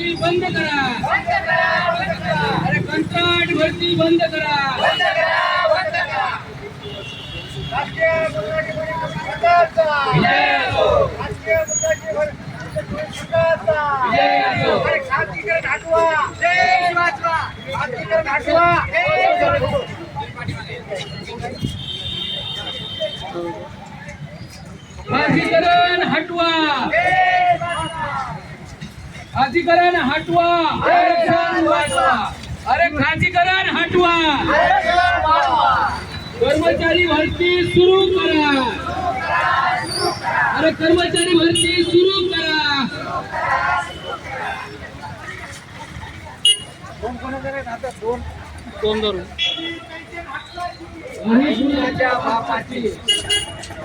भरती बंद करा अरे कंत्राट भरती बंद करा राजकीय मुद्राची भरती सरकारचा. विजय खाजगीकरण हटवा. अरे खाजगीकरण हटवा. कर्मचारी भरती सुरू करा. अरे कर्मचारी भरती सुरू करा. दोन? दोन. धरून